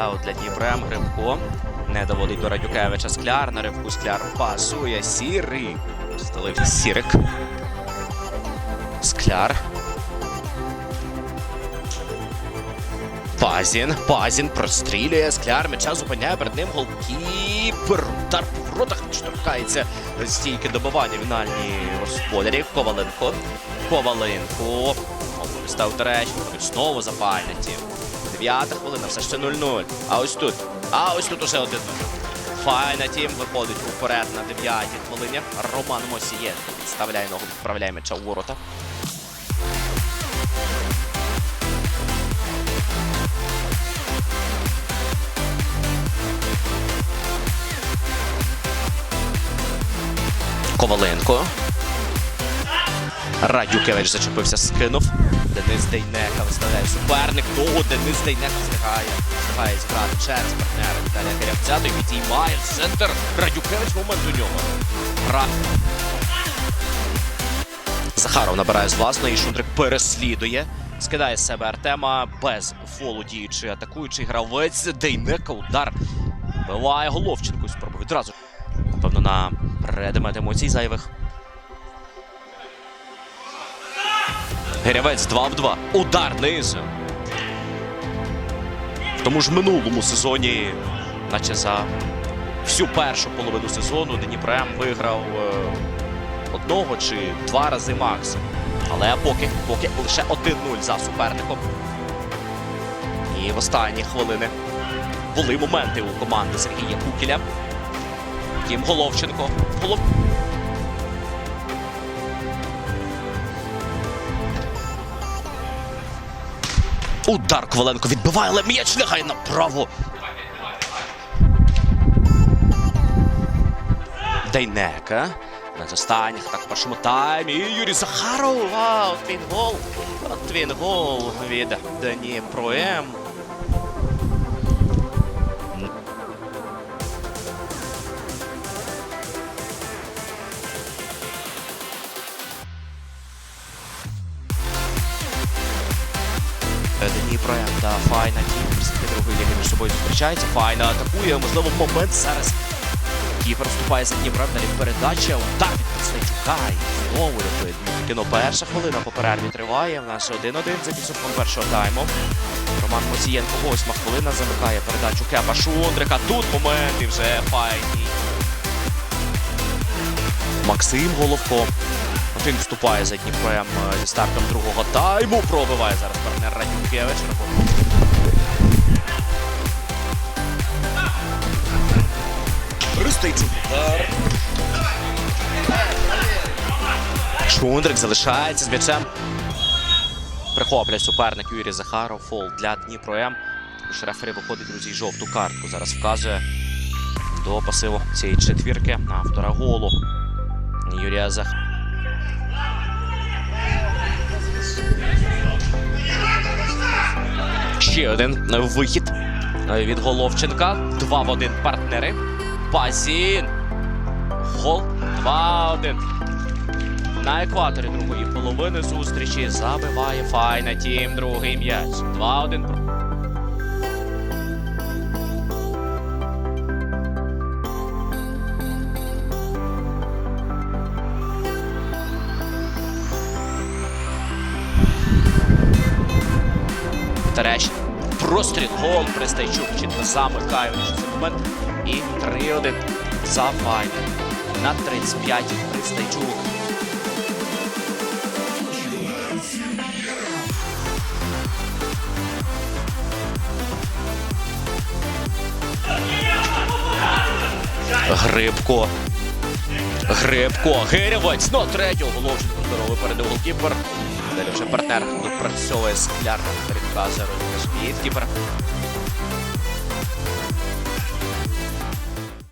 Аут для Дніпрем. Грибко. Не доводить до Радюкевича Скляр. На ривку Скляр пасує. Сірий. Стелив Сірик. Скляр. Пазін, Пазін прострілює, скляр м'яча зупиняє перед ним голкіпер. Удар по воротах не штовхається. Стійки добивання фінальні господарів. Коваленко. Коваленко. Став тречі, знову запальниці. Дев'ята хвилина, все ще 0-0. А ось тут. А ось тут уже 1-0. Файна тім виходить уперед на дев'ятій хвилині. Роман Мосієнко відставляє ногу, відправляє м'яча у ворота. Коваленко. Радюкевич зачепився, скинув. Денис Дейнека виставляє суперник. Ногу Денис Дейнека встигає. Встигає зіграти через партнера Віталія Карявця. Той відіймає центр. Радюкевич момент у нього. Ра... Захаров набирає з власної. Шундрик переслідує. Скидає з себе Артема без фолу діючий атакуючий гравець. Дейнека удар. Биває Головченко. Спробує відразу. Напевно, на предмет емоцій зайвих. Герявець 2 в 2. Удар низом. В тому ж минулому сезоні, наче за всю першу половину сезону, Дніпрем виграв е, одного чи два рази максимум. Але поки, поки лише 1-0 за суперником. І в останні хвилини були моменти у команди Сергія Кукіля. Втім, Головченко. Голов... Удар Коваленко відбиває, але м'яч лягає направо. Дейнека. На останніх так в першому таймі. І Юрій Захаров. Вау, твін гол. Твін гол від Дніпро, да, файна тім. Представники другої ліги між собою зустрічаються. Файна атакує. Можливо, момент зараз. Кіпер вступає за Дніпром. Далі передача. Удар від Представчука. І знову рятує Кіно перша хвилина по перерві триває. В нас 1-1 за підсумком першого тайму. Роман Мосієнко, восьма хвилина, замикає передачу Кепа Шундрика. Тут момент і вже файні. Максим Головко. Він вступає за Дніпром е, зі стартом другого тайму. Пробиває зараз партнер Радюкевич. Пристайчук удар. Шундрик залишається з м'ячем. Прихоплять суперник Юрій Захаров. Фол для Дніпро М. Також рефері виходить, друзі, жовту картку. Зараз вказує до пасиву цієї четвірки автора голу Юрія Захарова. Ще один вихід від Головченка. Два в один партнери. Пазін. Гол. 2-1. На екваторі другої половини зустрічі забиває файна тім. Другий м'яч. 2-1. Терещ. Простріл гол Пристайчук чітко замикає цей момент. І 3-1 за файнл. На 35 Пристайчук. Грибко. Грибко. Гирявець на третього. Головченко здорово випередив голкіпер. Далі вже партнер допрацьовує скляр. перед розміж від кіпера.